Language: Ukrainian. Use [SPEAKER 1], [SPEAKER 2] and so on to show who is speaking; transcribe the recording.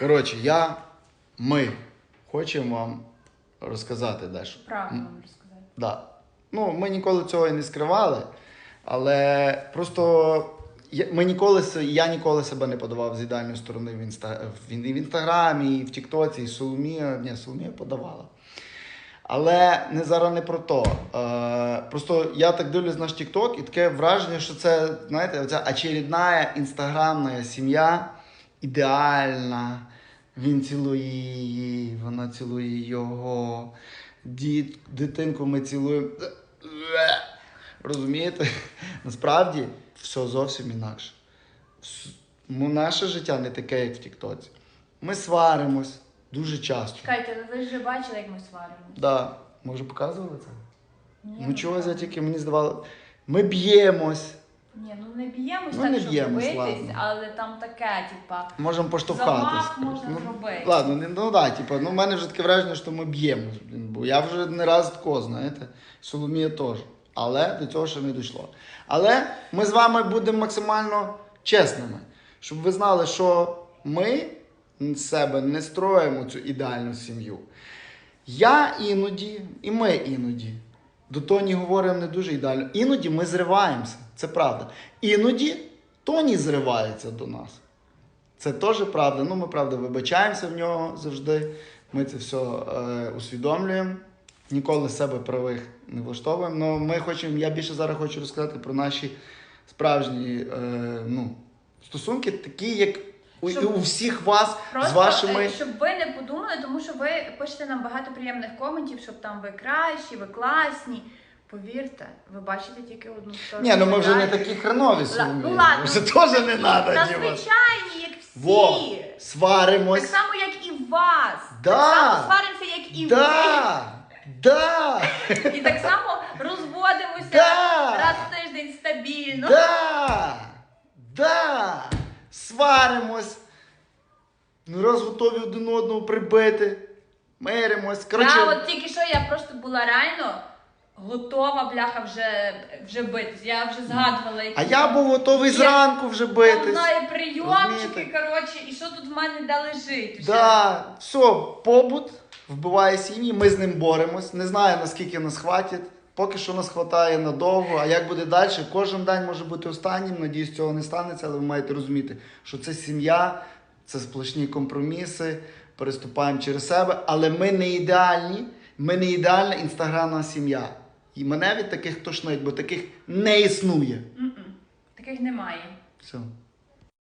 [SPEAKER 1] Коротше, я, ми хочемо вам розказати дещо.
[SPEAKER 2] Правду вам розказати.
[SPEAKER 1] Да. Ну, ми ніколи цього і не скривали, але просто я, ми ніколи, я ніколи себе не подавав з ідеальної сторони в, інста, в, в інстаграмі, і в Тіктоці, і Соломія. Ні, Соломія подавала. Але не зараз не про то. Е, просто я так дивлюсь наш Тікток, і таке враження, що це, знаєте, оця очередна інстаграмна сім'я ідеальна. Він цілує її, вона цілує його. Дід, дитинку ми цілуємо. Розумієте? Насправді все зовсім інакше. Ну, наше життя не таке, як в Тіктоці. Ми сваримось дуже часто.
[SPEAKER 2] Чекайте, але ви ж бачили, як ми сваримося.
[SPEAKER 1] Да. Може, показували це?
[SPEAKER 2] Ні,
[SPEAKER 1] ну
[SPEAKER 2] ми
[SPEAKER 1] чогось я тільки мені здавалося. Ми б'ємось.
[SPEAKER 2] Ні, ну не б'ємось
[SPEAKER 1] Ну,
[SPEAKER 2] так,
[SPEAKER 1] не
[SPEAKER 2] щоб
[SPEAKER 1] б'ємось,
[SPEAKER 2] битись,
[SPEAKER 1] ладно.
[SPEAKER 2] але там таке, типа.
[SPEAKER 1] Можемо поштовхатись.
[SPEAKER 2] Замах можна
[SPEAKER 1] ну,
[SPEAKER 2] зробити.
[SPEAKER 1] Ладно, не- ну да, типу, ну в мене вже таке враження, що ми б'ємось. блін, Бо я вже не раз тако, знаєте, Соломія теж. Але до цього ще не дійшло. Але ми з вами будемо максимально чесними, щоб ви знали, що ми з себе не строїмо цю ідеальну сім'ю. Я іноді, і ми іноді. До Тоні говоримо не дуже ідеально. Іноді ми зриваємося, це правда. Іноді Тоні зривається до нас. Це теж правда. Ну, ми правда вибачаємося в нього завжди. Ми це все е, усвідомлюємо. Ніколи себе правих не влаштовуємо. Но ми хочемо, я більше зараз хочу розказати про наші справжні е, ну, стосунки, такі, як у,
[SPEAKER 2] Щоб-
[SPEAKER 1] у всіх вас
[SPEAKER 2] Просто
[SPEAKER 1] з вашими.
[SPEAKER 2] е, щоб ви не подумали, тому що ви пишете нам багато приємних коментів, щоб там ви кращі, ви класні. Повірте, ви бачите тільки одну сторону.
[SPEAKER 1] Ні, ну ми вже не такі хренові
[SPEAKER 2] Ла- Ну ладно.
[SPEAKER 1] Вже теж не треба.
[SPEAKER 2] Та звичайні, як всі.
[SPEAKER 1] Во, сваримось.
[SPEAKER 2] Так само, як і вас.
[SPEAKER 1] Да.
[SPEAKER 2] Так само сваримося, як і
[SPEAKER 1] Да, да.
[SPEAKER 2] І так само розводимося
[SPEAKER 1] Да.
[SPEAKER 2] раз в тиждень стабільно.
[SPEAKER 1] да. Сваримось. Ну, раз готові один одного прибити. Миримось. Коротше,
[SPEAKER 2] Я от тільки що я просто була реально готова, бляха, вже, вже битись. Я вже згадувала, які
[SPEAKER 1] а я був готовий зранку вже
[SPEAKER 2] там
[SPEAKER 1] битись.
[SPEAKER 2] знаю прийомчики,
[SPEAKER 1] Розумієте?
[SPEAKER 2] коротше, і що тут в мене де лежить. Вже.
[SPEAKER 1] Да, все, побут вбиває сім'ї, ми з ним боремось. Не знаю, наскільки нас хватить. Поки що нас хватає надовго, а як буде далі, кожен день може бути останнім. Надіюсь, цього не станеться, але ви маєте розуміти, що це сім'я, це сплошні компроміси, переступаємо через себе, але ми не ідеальні, ми не ідеальна інстаграмна сім'я. І мене від таких тошнить, бо таких не існує.
[SPEAKER 2] М-м. Таких немає.
[SPEAKER 1] Все.